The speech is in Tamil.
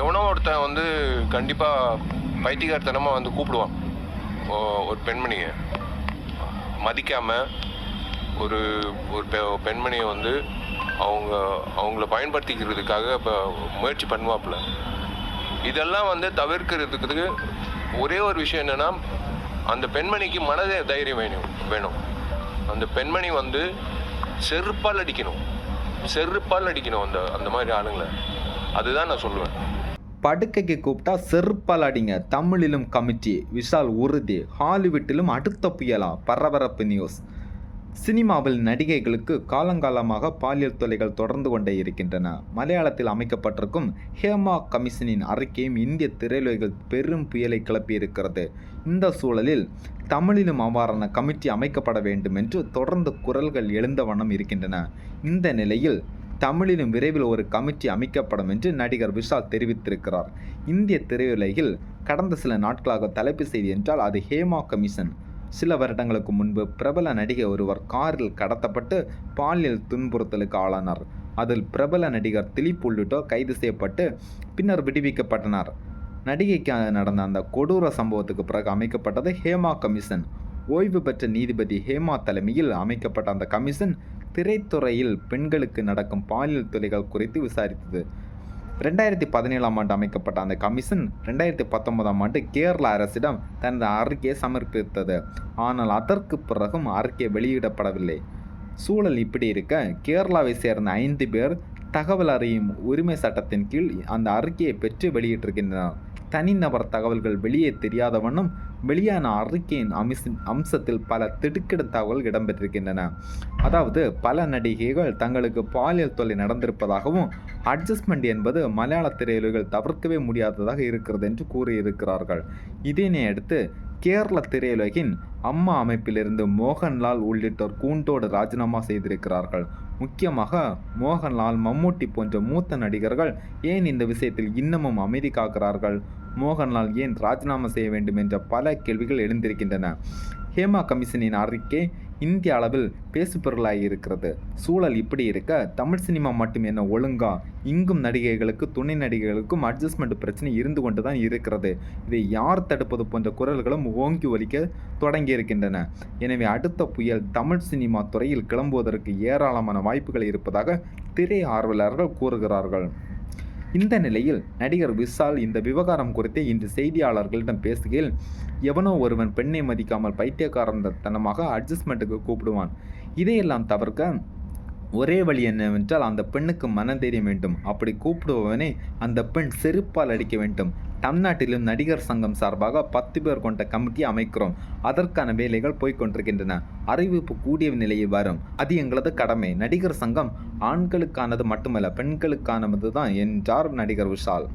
எவனோ ஒருத்தன் வந்து கண்டிப்பாக பைத்தியக்காரத்தனமாக வந்து கூப்பிடுவான். ஒரு பெண்மணியை. மதிக்காமல் ஒரு ஒரு பெ பெண்மணியை வந்து அவங்க அவங்கள பயன்படுத்திக்கிறதுக்காக இப்போ முயற்சி பண்ணுவாப்புல. இதெல்லாம் வந்து தவிர்க்கிறதுக்கு ஒரே ஒரு விஷயம் என்னென்னா அந்த பெண்மணிக்கு மனதே தைரியம் வேணும் வேணும். அந்த பெண்மணி வந்து செருப்பால் அடிக்கணும். செருப்பால் அடிக்கணும் அந்த அந்த மாதிரி ஆளுங்களை. அதுதான் நான் சொல்லுவேன். படுக்கைக்கு கூப்பிட்டா செருப்பால் அடிங்க தமிழிலும் கமிட்டி விஷால் உறுதி. ஹாலிவுட்டிலும் அடுத்த புயலா? பரபரப்பு நியூஸ் சினிமாவில் நடிகைகளுக்கு காலங்காலமாக பாலியல் தொலைகள் தொடர்ந்து கொண்டே இருக்கின்றன. மலையாளத்தில் அமைக்கப்பட்டிருக்கும் ஹேமா கமிஷனின் அறிக்கையும் இந்திய திரையுலகில் பெரும் புயலை கிளப்பியிருக்கிறது இந்த சூழலில் தமிழிலும் அவ்வாறான கமிட்டி அமைக்கப்பட வேண்டும் என்று தொடர்ந்து குரல்கள் எழுந்த வண்ணம் இருக்கின்றன. இந்த நிலையில் தமிழிலும் விரைவில் ஒரு கமிட்டி அமைக்கப்படும் என்று நடிகர் விஷால் தெரிவித்திருக்கிறார். இந்திய திரையுலகில் கடந்த சில நாட்களாக தலைப்பு செய்தி என்றால் அது ஹேமா கமிஷன். சில வருடங்களுக்கு முன்பு பிரபல நடிகை ஒருவர் காரில் கடத்தப்பட்டு பாலியல் துன்புறுத்தலுக்கு ஆளானார். அதில் பிரபல நடிகர் திலீப் உள்ளிட்டோர் கைது செய்யப்பட்டு பின்னர் விடுவிக்கப்பட்டனர். நடிகைக்கு நடந்த அந்த கொடூர சம்பவத்துக்கு பிறகு அமைக்கப்பட்டது ஹேமா கமிஷன். ஓய்வு பெற்ற நீதிபதி ஹேமா தலைமையில் அமைக்கப்பட்ட அந்த கமிஷன் திரைத்துறையில் பெண்களுக்கு நடக்கும் பாலியல் தொல்லைகள் குறித்து விசாரித்தது. ரெண்டாயிரத்தி பதினேழாம் ஆண்டு அமைக்கப்பட்ட அந்த கமிஷன் ரெண்டாயிரத்தி பத்தொன்பதாம் ஆண்டு கேரள அரசிடம் தனது அறிக்கையை சமர்ப்பித்தது. ஆனால் அதற்கு பிறகும் அறிக்கை வெளியிடப்படவில்லை. சூழல் இப்படி இருக்க கேரளாவை சேர்ந்த ஐந்து பேர் தகவல் அறியும் உரிமை சட்டத்தின் கீழ் அந்த அறிக்கையை பெற்று வெளியிட்டிருக்கின்றனர். தனிநபர் தகவல்கள் வெளியே தெரியாத வண்ணம் வெளியான அறிக்கையின் அம்ச அம்சத்தில் பல திடுக்கிட தகவல்கள் இடம்பெற்றிருக்கின்றன. அதாவது பல நடிகைகள் தங்களுக்கு பாலியல் தொல்லை நடந்திருப்பதாகவும் அட்ஜஸ்ட்மெண்ட் என்பது மலையாள திரையுலகில் தவிர்க்கவே முடியாததாக இருக்கிறது என்று கூறியிருக்கிறார்கள். இதனை அடுத்து கேரள திரையுலகின் அம்மா அமைப்பிலிருந்து மோகன்லால் உள்ளிட்டோர் கூண்டோடு ராஜினாமா செய்திருக்கிறார்கள். முக்கியமாக மோகன்லால் மம்மூட்டி போன்ற மூத்த நடிகர்கள் ஏன் இந்த விஷயத்தில் இன்னமும் அமைதி காக்கிறார்கள்? மோகன்லால் ஏன் ராஜினாமா செய்ய வேண்டும் என்ற பல கேள்விகள் எழுந்திருக்கின்றன. ஹேமா கமிஷனின் அறிக்கை இந்திய அளவில் பேசுபொருளாகி இருக்கிறது. சூழல் இப்படி இருக்க தமிழ் சினிமா மட்டும் என்ன ஒழுங்கா? இங்கும் நடிகைகளுக்கு துணை நடிகைகளுக்கும் அட்ஜஸ்ட்மெண்ட் பிரச்சனை இருந்து கொண்டு தான் இருக்கிறது. இதை யார் தடுப்பது போன்ற குரல்களும் ஓங்கி ஒலிக்க தொடங்கி இருக்கின்றன. எனவே அடுத்த புயல் தமிழ் சினிமா துறையில் கிளம்புவதற்கு ஏராளமான வாய்ப்புகள் இருப்பதாக திரை ஆர்வலர்கள் கூறுகிறார்கள். இந்த நிலையில் நடிகர் விஷால் இந்த விவகாரம் குறித்து இன்று செய்தியாளர்களிடம் பேசுகையில் எவனோ ஒருவன் பெண்ணை மதிக்காமல் பைத்தியக்காரந்தனமாக அட்ஜஸ்ட்மெண்ட்டுக்கு கூப்பிடுவான். இதையெல்லாம் தவிர்க்க ஒரே வழி என்னவென்றால் அந்த பெண்ணுக்கு மனதைரியம் வேண்டும். அப்படி கூப்பிடுபவனை அந்த பெண் செருப்பால் அடிக்க வேண்டும். தமிழ்நாட்டிலும் நடிகர் சங்கம் சார்பாக பத்து பேர் கொண்ட கமிட்டி அமைக்கிறோம். அதற்கான வேலைகள் போய்க்கொண்டிருக்கின்றன. அறிவிப்பு கூடிய நிலையில் வரும். அது எங்களது கடமை. நடிகர் சங்கம் ஆண்களுக்கானது மட்டுமல்ல பெண்களுக்கானது தான் என்றார் நடிகர் விஷால்.